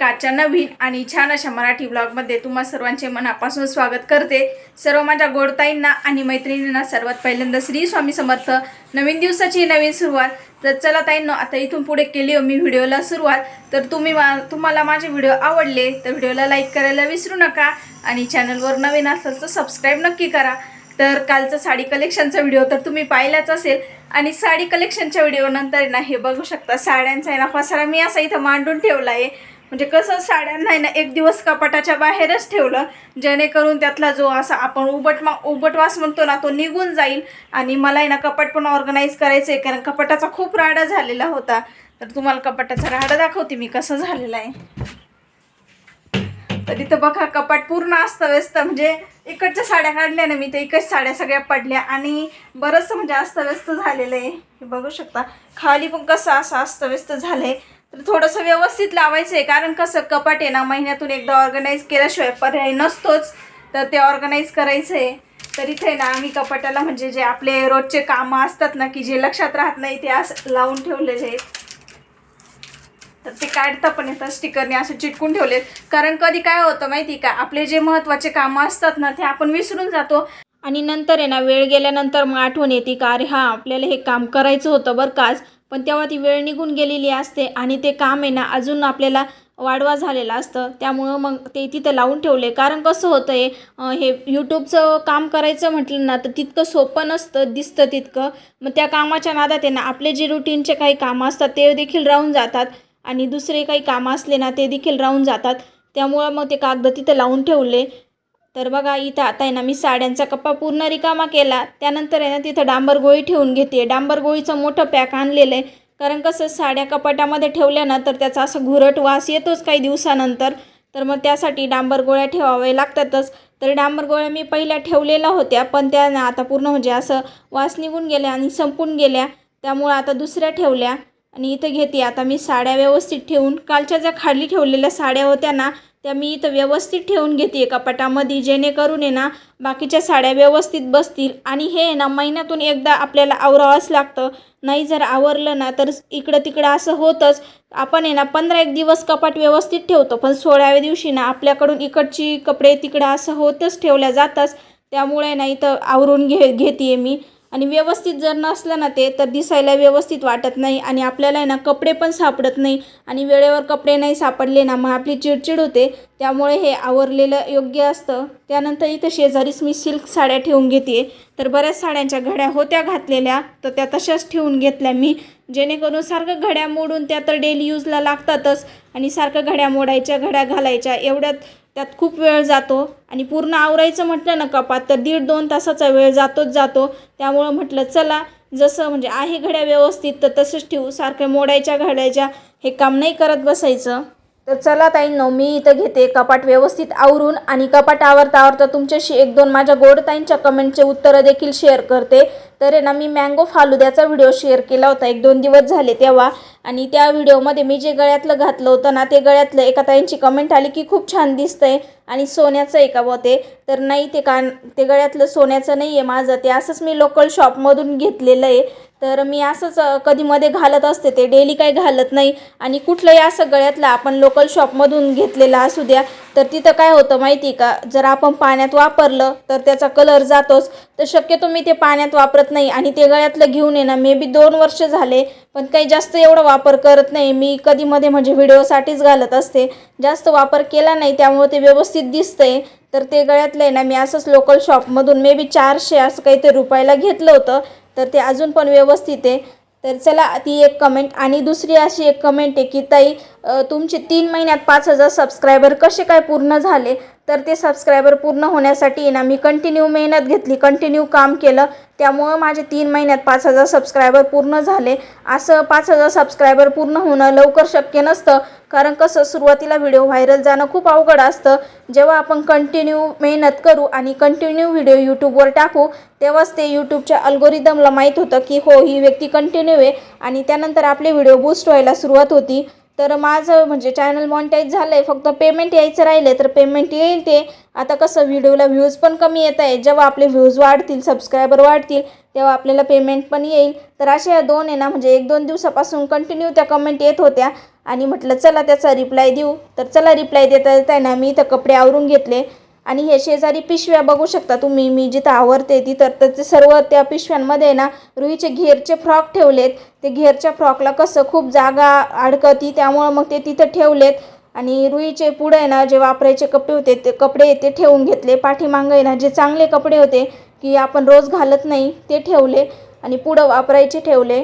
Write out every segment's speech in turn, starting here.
सुरेखाच्या नवीन आणि छान अशा मराठी ब्लॉगमध्ये तुम्हा सर्वांचे मनापासून स्वागत करते. सर्व माझ्या गोडताईंना आणि मैत्रिणींना सर्वात पहिल्यांदा श्री स्वामी समर्थ. नवीन दिवसाची नवीन सुरुवात. तर चला ताईंनो आता इथून पुढे केली हो मी व्हिडिओला सुरुवात. तर तुम्ही मा तुम्हाला माझे व्हिडिओ आवडले तर व्हिडिओला लाईक करायला विसरू नका आणि चॅनलवर नवीन असाल तर सबस्क्राईब नक्की करा. तर कालचं साडी कलेक्शनचा व्हिडिओ तर तुम्ही पाहिलाच असेल. आणि साडी कलेक्शनच्या व्हिडिओ नंतर ना हे बघू शकता साड्यांचा आहे ना पसारा मी असा इथं मांडून ठेवला आहे. म्हणजे कसं साड्यांना ना एक दिवस कपाटाच्या बाहेरच ठेवलं जेणेकरून त्यातला जो असा आपण उबट मा उबटवास म्हणतो ना तो निघून जाईल. आणि मला आहे ना कपाट पण ऑर्गनाईज करायचं आहे कारण कपाटाचा खूप राडा झालेला होता. तर तुम्हाला कपाटाचा राडा दाखवते मी कसं झालेला आहे. तर इथं बघा कपाट पूर्ण अस्तव्यस्त म्हणजे इकडच्या साड्या काढल्या ना मी तर इकडच्या साड्या सगळ्या पडल्या. आणि बरंचसं म्हणजे अस्तव्यस्त झालेलं आहे. हे बघू शकता. खाली पण कसं असं अस्तव्यस्त झालं आहे तर थोडंसं व्यवस्थित लावायचं आहे कारण कसं कपाट आहे ना महिन्यातून एकदा ऑर्गनाईज केल्याशिवाय पर्याय नसतोच. तर ते ऑर्गनाईज करायचं आहे तर इथे ना आम्ही कपाटाला म्हणजे जे आपले रोजचे कामं असतात ना की जे लक्षात राहत नाही ते असं लावून ठेवलेले आहेत. तर ते काढता पण येतात स्टिकरने असं चिटकून ठेवलेत. कारण कधी काय होतं माहिती का आपले जे महत्त्वाचे कामं असतात ना ते आपण विसरून जातो. आणि नंतर आहे ना वेळ गेल्यानंतर मग आठवण येते का अरे हां आपल्याला हे काम करायचं होतं बरं काच पण तेव्हा ती वेळ निघून गेलेली असते आणि ते काम आहे ना अजून आपल्याला वाढवा झालेला असतं. त्यामुळं मग ते तिथं लावून ठेवले. कारण कसं होतं आहे हे यूट्यूबचं काम करायचं म्हटलं ना तर तितकं सोपं नसतं दिसतं तितकं. मग त्या कामाच्या नादात आहे ना आपले जे रुटीनचे काही कामं असतात ते देखील राहून जातात. आणि दुसरे काही कामं असले ना ते देखील राहून जातात. त्यामुळं मग ते कागद तिथं लावून ठेवले. तर बघा इथं आता आहे ना मी साड्यांचा कप्पा पूर्ण रिकामा केला. त्यानंतर आहे ना तिथं डांबर गोळी ठेवून घेते. डांबर गोळीचं मोठं पॅक आणलेलं आहे. कारण कसं साड्या कपाटामध्ये ठेवल्या ना तर त्याचा असं घुरट वास येतोच काही दिवसानंतर. तर मग त्यासाठी डांबर गोळ्या ठेवाव्या लागतातच. तर डांबर गोळ्या मी पहिल्या ठेवलेल्या होत्या पण त्या ना आता पूर्ण म्हणजे असं वास निघून गेल्या आणि संपून गेल्या. त्यामुळं आता दुसऱ्या ठेवल्या. आणि इथं घेते आता मी साड्या व्यवस्थित ठेवून. कालच्या ज्या खाली ठेवलेल्या साड्या होत्या ना त्या मी इथं व्यवस्थित ठेवून घेते कपाटामध्ये जेणेकरून आहे ना बाकीच्या साड्या व्यवस्थित बसतील. आणि हे आहे ना महिन्यातून एकदा आपल्याला आवरावंच लागतं. नाही जर आवरलं ना तर इकडं तिकडं असं होतंच. आपण आहे ना पंधरा एक दिवस कपाट व्यवस्थित ठेवतो पण सोळाव्या दिवशी ना आपल्याकडून इकडची कपडे तिकडं असं होतच ठेवल्या जातच. त्यामुळे ना इथं आवरून घे घेते मी. आणि व्यवस्थित जर नसलं ना ते तर दिसायला व्यवस्थित वाटत नाही आणि आपल्याला आहे ना कपडे पण सापडत नाही आणि वेळेवर कपडे नाही सापडले ना मग आपली चिडचिड होते. त्यामुळे हे आवरलेलं योग्य असतं. त्यानंतर इथं शेजारीच मी सिल्क साड्या ठेवून घेते. तर बऱ्याच साड्यांच्या घड्या होत्या घातलेल्या तर त्या तशाच ठेवून घेतल्या मी. जेणेकरून सारखं घड्या मोडून त्या तर डेली यूजला लागतातच. आणि सारखं घड्या मोडायच्या घड्या घालायच्या एवढ्यात त्यात खूप वेळ जातो. आणि पूर्ण आवरायचं म्हटलं ना कपात तर दीड दोन तासाचा वेळ जातोच जातो. त्यामुळं म्हटलं चला जसं म्हणजे आहे घड्या व्यवस्थित तर तसंच ठेवू. सारख्या मोडायच्या घडायच्या हे काम नाही करत बसायचं. तर चला ताईंनो मी इथं घेते कपाट व्यवस्थित आवरून. आणि कपाट आवरता आवरता तुमच्याशी एक दोन माझ्या गोड ताईंच्या कमेंटचे उत्तरं देखील शेअर करते. तर ना मी मँगो फालुद्याचा व्हिडिओ शेअर केला होता. एक दोन दिवस झाले तेव्हा. आणि त्या व्हिडिओमध्ये मी जे गळ्यातलं घातलं होतं ना ते गळ्यातलं एका ताईंची कमेंट आली की खूप छान दिसतंय. आणि सोन्याचं आहे का बुवा ते? तर नाही ते कान ते गळ्यातलं सोन्याचं नाही आहे माझं. ते असंच मी लोकल शॉपमधून घेतलेलं आहे. तर मी असंच कधीमध्ये घालत असते. ते डेली काही घालत नाही. आणि कुठलंही असं गळ्यातलं आपण लोकल शॉपमधून घेतलेलं असू द्या. तर तिथं काय होतं माहिती आहे का? जर आपण पाण्यात वापरलं तर त्याचा कलर जातोच. तर शक्यतो मी ते पाण्यात वापरत नाही आणि ते गळ्यातलं घेऊन ये ना. मे बी दोन वर्ष झाले पण काही जास्त एवढा वापर करत नाही. मी कधी मध्ये म्हणजे व्हिडिओसाठीच घालत असते. जास्त वापर केला नाही त्यामुळे ते व्यवस्थित दिसतंय. तर ते गळ्यातलं आहे ना मी असंच लोकल शॉपमधून मे बी चारशे असं काहीतरी रुपयाला घेतलं होतं. तर ते अजून पण व्यवस्थित आहे. तर चला ती एक कमेंट आणि दुसरी अशी एक कमेंट आहे की ताई तुमचे तीन महिन्यात पाच हजार सबस्क्रायबर कसे काय पूर्ण झाले? तर ते सबस्क्रायबर पूर्ण होण्यासाठी ना मी कंटिन्यू मेहनत घेतली कंटिन्यू काम केलं. त्यामुळं माझे तीन महिन्यात पाच हजार सबस्क्रायबर पूर्ण झाले. असं पाच हजार सबस्क्रायबर पूर्ण होणं लवकर शक्य नसतं. कारण कसं सुरुवातीला व्हिडिओ व्हायरल जाणं खूप अवघड असतं. जेव्हा आपण कंटिन्यू मेहनत करू आणि कंटिन्यू व्हिडिओ यूट्यूबवर टाकू तेव्हाच ते यूट्यूबच्या अल्गोरिदमला माहीत होतं की हो ही व्यक्ती कंटिन्यू आहे. आणि त्यानंतर आपले व्हिडिओ बूस्ट व्हायला सुरुवात होती. तर माझं म्हणजे चॅनल मॉनिटाईज झालं आहे फक्त पेमेंट यायचं राहिलं तर पेमेंट येईल ते. आता कसं व्हिडिओला व्ह्यूज पण कमी येत आहे. जेव्हा आपले व्ह्यूज वाढतील सबस्क्रायबर वाढतील तेव्हा आपल्याला पेमेंट पण येईल. तर अशा या दोन आहे ना म्हणजे एक दोन दिवसापासून कंटिन्यू त्या कमेंट येत होत्या. आणि म्हटलं चला त्याचा रिप्लाय देऊ. तर चला रिप्लाय देता देता आहे ना मी इथं कपडे आवरून घेतले. आणि हे शेजारी पिशव्या बघू शकता तुम्ही मी जिथं आवरते तिथं तर ते सर्व त्या पिशव्यांमध्ये आहे ना रुईचे घेरचे फ्रॉक ठेवलेत. ते घेरच्या फ्रॉकला कसं खूप जागा अडकती त्यामुळं मग ते तिथं ठेवलेत. आणि रुईचे पुढे आहे ना जे वापरायचे कपडे होते ते कपडे ते ठेवून घेतले. पाठीमागं आहे ना जे चांगले कपडे होते की आपण रोज घालत नाही ते ठेवले. आणि पुढं वापरायचे ठेवले.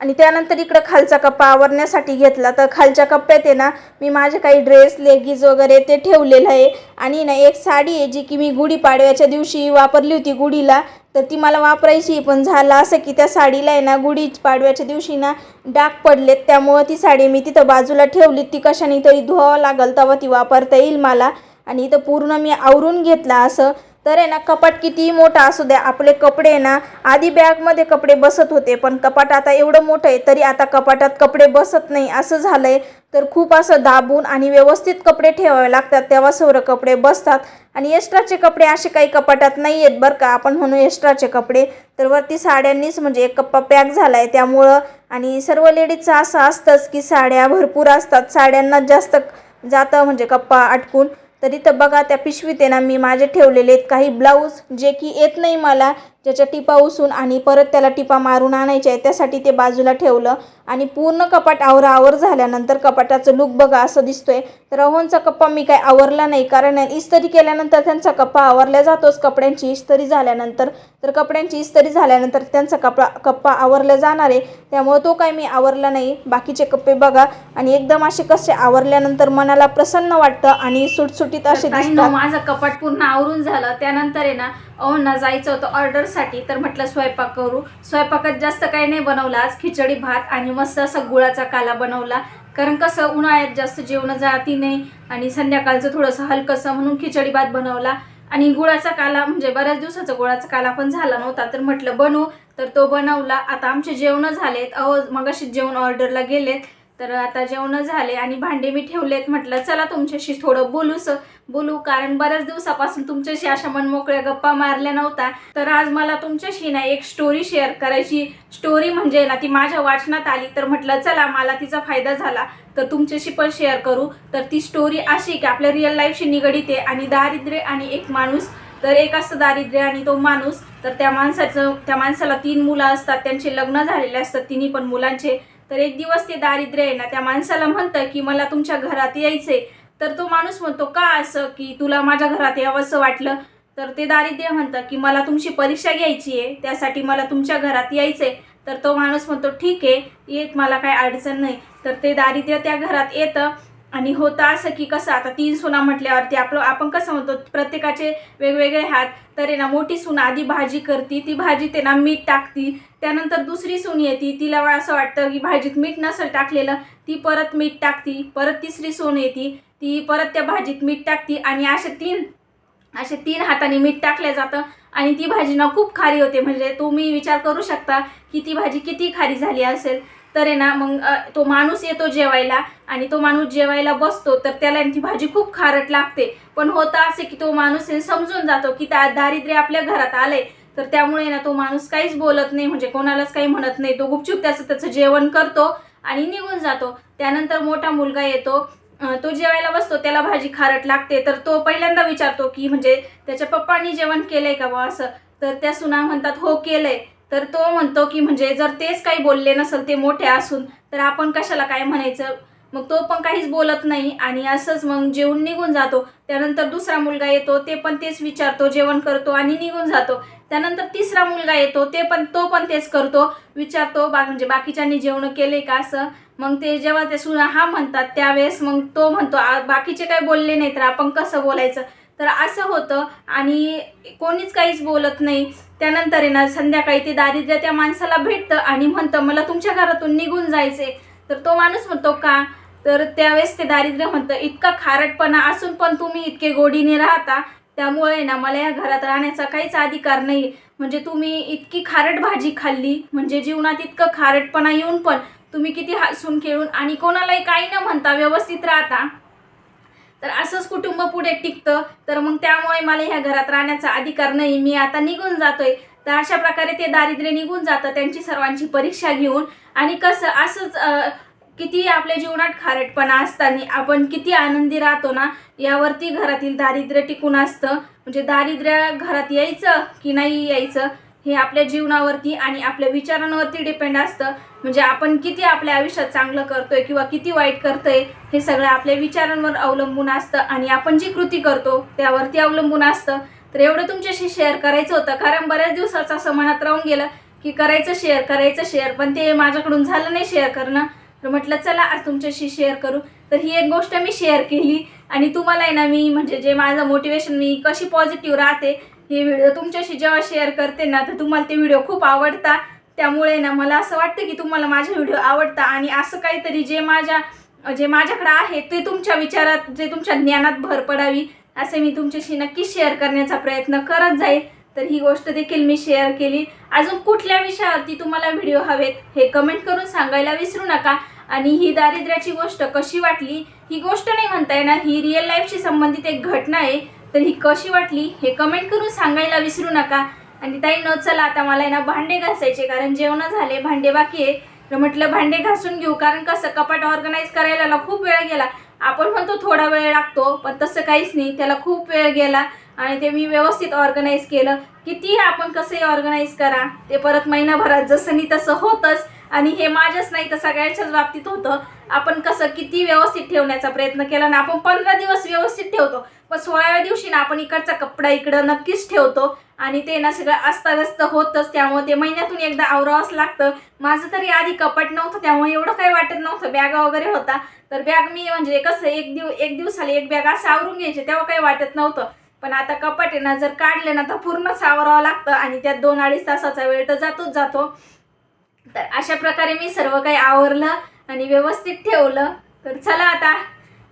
आणि त्यानंतर इकडं खालचा कप्पा आवरण्यासाठी घेतला. तर खालच्या कप्प्यात आहे ना मी माझे काही ड्रेस लेगीज वगैरे ते ठेवलेलं आहे. आणि ना एक साडी आहे जी की मी गुढीपाडव्याच्या दिवशी वापरली होती गुढीला. तर ती मला वापरायची पण झालं असं की त्या साडीला आहे ना गुढी पाडव्याच्या दिवशी ना डाग पडलेत. त्यामुळं ती साडी मी तिथं बाजूला ठेवली. ती कशाने तरी धुवावं लागल तेव्हा ती वापरता येईल मला. आणि इथं पूर्ण मी आवरून घेतला असं. तर आहे ना कपाट कितीही मोठा असू द्या आपले कपडे आहे ना आधी बॅगमध्ये कपडे बसत होते पण कपाट आता एवढं मोठं आहे तरी आता कपाटात कपडे बसत नाही असं झालं आहे तर खूप असं दाबून आणि व्यवस्थित कपडे ठेवावे लागतात तेव्हा सर्व कपडे बसतात. आणि एक्स्ट्राचे कपडे असे काही कपाटात नाही आहेत बरं का आपण म्हणू एक्स्ट्राचे कपडे. तर वरती साड्यांनीच म्हणजे एक कप्पा पॅक झाला आहे त्यामुळं. आणि सर्व लेडीजचं असं असतंच की साड्या भरपूर असतात साड्यांना जास्त जातं म्हणजे कप्पा अटकून तर इथं बघा त्या पिशवीत आहे ना मी माझे ठेवलेले आहेत. काही ब्लाऊज जे की येत नाही मला ज्याच्या टिपा उसून आणि परत त्याला टिपा मारून आणायचे आहे त्यासाठी ते बाजूला ठेवलं. आणि पूर्ण कपाट आवराआवर झाल्यानंतर कपाटाचं लुक बघा असं दिसतोय. तर अहोंचा कप्पा मी काय आवरला नाही कारण इस्त्री केल्यानंतर त्यांचा कप्पा आवरला जातोच कपड्यांची. इस्त्री झाल्यानंतर तर कपड्यांची इस्त्री झाल्यानंतर त्यांचा कपडा कप्पा आवरला जाणार आहे. त्यामुळं तो काय मी आवरला नाही. बाकीचे कप्पे बघा. आणि एकदम असे कसे आवरल्यानंतर मनाला प्रसन्न वाटतं आणि सुटसुटीत असे माझं कपाट पूर्ण आवरून झालं. त्यानंतर आहे ना अहोंना जायचं होतं ऑर्डरसाठी तर म्हटलं स्वयंपाक करू. स्वयंपाकात जास्त काही नाही बनवला. आज खिचडी भात आणि मस्त असा गुळाचा काला बनवला. कारण कसं उन्हाळ्यात जास्त जेवणं जाती नाही आणि संध्याकाळचं थोडंसं हलकंसं म्हणून खिचडी भात बनवला. आणि गुळाचा काला म्हणजे बऱ्याच दिवसाचा गुळाचा काला पण झाला नव्हता. तर म्हटलं बनवू. तर तो बनवला. आता आमचे जेवणं झालेत. अहो मगाशी जेवण ऑर्डरला गेलेत. तर आता जेवणं झाले आणि भांडे मी ठेवलेत म्हटलं चला तुमच्याशी थोडं बोलूस बोलू. कारण बऱ्याच दिवसापासून तुमच्याशी अशा मनमोकळ्या गप्पा मारल्या नव्हता तर आज मला तुमच्याशी ना एक स्टोरी शेअर करायची. स्टोरी म्हणजे ना ती माझ्या वाचनात आली. तर म्हटलं चला मला तिचा फायदा झाला. तर तुमच्याशी पण शेअर करू. तर ती स्टोरी अशी की आपल्या रिअल लाईफशी निगडीत आहे आणि दारिद्र्य आणि एक माणूस. तर एक असतं दारिद्र्य आणि तो माणूस. तर त्या माणसाचं त्या माणसाला तीन मुलं असतात. त्यांचे लग्न झालेले असतात. तिन्ही पण मुलांचे. तर एक दिवस ते दारिद्र्य आहे ना त्या माणसाला म्हणतं की मला तुमच्या घरात यायचंय. तर तो माणूस म्हणतो का असं? की तुला माझ्या घरात यावंसं वाटलं? तर ते दारिद्र्य म्हणतं की मला तुमची परीक्षा घ्यायची आहे त्यासाठी मला तुमच्या घरात यायचंय. तर तो माणूस म्हणतो ठीक आहे येत मला काय अडचण नाही. तर ते दारिद्र्य त्या घरात येतं. आणि होतं असं की कसं आता तीन सुना म्हटल्यावरती आपलं आपण कसं म्हणतो प्रत्येकाचे वेगवेगळे हात तर आहे ना मोठी सून आधी भाजी करती ती भाजीत आहे ना मीठ टाकती त्यानंतर दुसरी सून येते तिला असं वाटतं की भाजीत मीठ नसेल टाकलेलं ती परत मीठ टाकती परत तिसरी सून येते ती परत त्या भाजीत मीठ टाकती आणि असे तीन असे तीन हाताने मीठ टाकलं जातं आणि ती भाजी ना खूप खारी होते म्हणजे तुम्ही विचार करू शकता की ती भाजी किती खारी झाली असेल. तर आहे ना मग तो माणूस येतो जेवायला आणि तो माणूस जेवायला बसतो तर त्याला ती भाजी खूप खारट लागते. पण होतं असे की तो माणूस समजून जातो की त्या दारिद्र्य आपल्या घरात आलंय. तर त्यामुळे ना तो माणूस काहीच बोलत नाही म्हणजे कोणालाच काही म्हणत नाही. तो गुपचूप त्याचं त्याचं जेवण करतो आणि निघून जातो. त्यानंतर मोठा मुलगा येतो तो जेवायला बसतो त्याला भाजी खारट लागते. तर तो पहिल्यांदा विचारतो की म्हणजे त्याच्या पप्पांनी जेवण केलंय का बा असं? तर त्या सुना म्हणतात हो केलंय. तर तो म्हणतो की म्हणजे जर तेच काही बोलले नसेल ते मोठे असून तर आपण कशाला काय म्हणायचं? मग तो पण काहीच बोलत नाही आणि असंच मग जेवून निघून जातो. त्यानंतर दुसरा मुलगा येतो ते पण तेच विचारतो जेवण करतो आणि निघून जातो. त्यानंतर तिसरा मुलगा येतो ते पण तो पण तेच करतो विचारतो बा म्हणजे बाकीच्यांनी जेवण केले का असं? मग ते जेव्हा ते सुना हा म्हणतात त्यावेळेस मग तो म्हणतो बाकीचे काही बोलले नाही तर आपण कसं बोलायचं? तर असं होतं. आणि कोणीच काहीच बोलत नाही. त्यानंतर आहे ना संध्याकाळी ते दारिद्र्य त्या माणसाला भेटतं आणि म्हणतं मला तुमच्या घरातून निघून जायचे तर तो माणूस म्हणतो का? तर त्यावेळेस ते दारिद्र्य म्हणतं इतका खारटपणा असून पण तुम्ही इतके गोडीने राहता. त्यामुळे ना मला या घरात राहण्याचा काहीच अधिकार नाही. म्हणजे तुम्ही इतकी खारट भाजी खाल्ली. म्हणजे जीवनात इतकं खारटपणा येऊन पण तुम्ही किती हसून खेळून आणि कोणालाही काही न म्हणता व्यवस्थित राहता. तर असंच कुटुंब पुढे टिकतं. तर मग त्यामुळे मला ह्या घरात राहण्याचा अधिकार नाही. मी आता निघून जातोय. तर अशा प्रकारे ते दारिद्र्य निघून जातं. त्यांची सर्वांची परीक्षा घेऊन. आणि कसं असंच किती आपल्या जीवनात खारटपणा असताना आपण किती आनंदी राहतो ना यावरती घरातील दारिद्र्य टिकून असतं. म्हणजे दारिद्र्य घरात यायचं की नाही यायचं? हे आपल्या जीवनावरती आणि आपल्या विचारांवरती डिपेंड असतं. म्हणजे आपण किती आपल्या आयुष्यात चांगलं करतोय किंवा किती वाईट करतोय हे सगळं आपल्या विचारांवर अवलंबून असतं आणि आपण जी कृती करतो त्यावरती अवलंबून असतं. तर एवढं तुमच्याशी शेअर करायचं होतं. कारण बऱ्याच दिवसाचं असं मनात राहून गेलं की करायचं शेअर करायचं शेअर पण ते माझ्याकडून झालं नाही शेअर करणं. तर म्हटलं चला आज तुमच्याशी शेअर करू. तर ही एक गोष्ट मी शेअर केली. आणि तुम्हाला आहे ना मी म्हणजे जे माझं मोटिवेशन मी कशी पॉझिटिव्ह राहते हे व्हिडिओ तुमच्याशी जेव्हा शेअर करते ना तर तुम्हाला ते व्हिडिओ खूप आवडता. त्यामुळे ना मला असं वाटतं की तुम्हाला माझे व्हिडिओ आवडता. आणि असं काहीतरी जे माझ्या जे माझ्याकडे आहे ते तुमच्या विचारात जे तुमच्या ज्ञानात भर पडावी असे मी तुमच्याशी नक्की शेअर करण्याचा प्रयत्न करत जाईल तर ही गोष्ट देखील मी शेअर केली. अजून कुठल्या विषयावरती तुम्हाला व्हिडिओ हवेत हे कमेंट करून सांगायला विसरू नका. आणि ही दारिद्र्याची गोष्ट कशी वाटली ही गोष्ट नाही म्हणता येणार. ही रिअल लाईफशी संबंधित एक घटना आहे. तर ही कशी वाटली हे कमेंट करून सांगायला विसरू नका. आणि ताई न चला आता मला आहे ना भांडे घासायचे कारण जेवण झाले भांडे बाकी आहे. तर म्हटलं भांडे घासून घेऊ कारण कसं कपाट ऑर्गनाईज करायला खूप वेळ गेला. आपण म्हणतो थोडा वेळ लागतो पण तसं काहीच नाही. त्याला खूप वेळ गेला आणि ते मी व्यवस्थित ऑर्गनाईज केलं. किती आपण कसंही ऑर्गनाईज करा ते परत महिनाभरात जसं नाही तसं होतंच. आणि हे माझ्याच नाही तर सगळ्यांच्याच बाबतीत होतं. आपण कसं किती व्यवस्थित ठेवण्याचा प्रयत्न केला ना आपण पंधरा दिवस व्यवस्थित ठेवतो. पण सोळाव्या दिवशी ना आपण इकडचा कपडा इकडं नक्कीच ठेवतो. आणि ते ना सगळं अस्ताव्यस्त होतंच त्यामुळे ते महिन्यातून एकदा आवरावंच लागतं. माझं तरी आधी कपट नव्हतं त्यामुळे एवढं काही वाटत नव्हतं. बॅगा वगैरे होता. तर बॅग मी म्हणजे कसं एक दिव एक दिवसाला एक बॅग असं आवरून घ्यायचे तेव्हा काही वाटत नव्हतं. पण आता कपाट आहे ना जर काढले ना तर पूर्णच आवरावं लागतं. आणि त्यात दोन अडीच तासाचा वेळ तर जातोच जातो. तर अशा प्रकारे मी सर्व काही आवरलं आणि व्यवस्थित ठेवलं. तर चला आता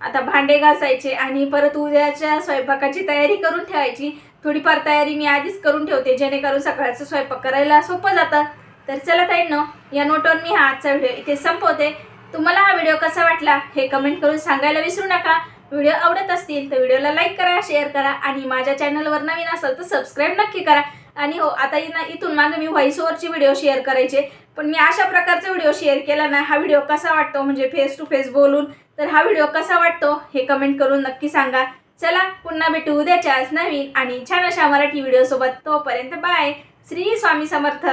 आता भांडे घासायचे आणि परत उद्याच्या स्वयंपाकाची तयारी करून ठेवायची. थोडीफार तयारी मी आधीच करून ठेवते जेणेकरून सकाळचं स्वयंपाक करायला सोपं जातं. तर चला ताईंनो या नोटवर मी हा आजचा व्हिडिओ इथे संपवते. तुम्हाला हा व्हिडिओ कसा वाटला हे कमेंट करून सांगायला विसरू नका. व्हिडिओ आवडत असतील तर व्हिडिओला लाईक करा शेअर करा आणि माझ्या चॅनलवर नवीन असाल तर सबस्क्राईब नक्की करा. आणि हो आता ना इथून मागं मी व्हॉइस ओव्हरचे व्हिडिओ शेअर करायचे पण मी अशा प्रकारचा व्हिडिओ शेअर केला ना हा व्हिडिओ कसा वाटतो? म्हणजे फेस टू फेस बोलून तर हा व्हिडिओ कसा वाटतो? हे कमेंट करून नक्की सांगा. चला पुन्हा भेटू उद्याच्याच नवीन आणि छान अशा मराठी व्हिडिओसोबत. तोपर्यंत बाय श्री स्वामी समर्थ.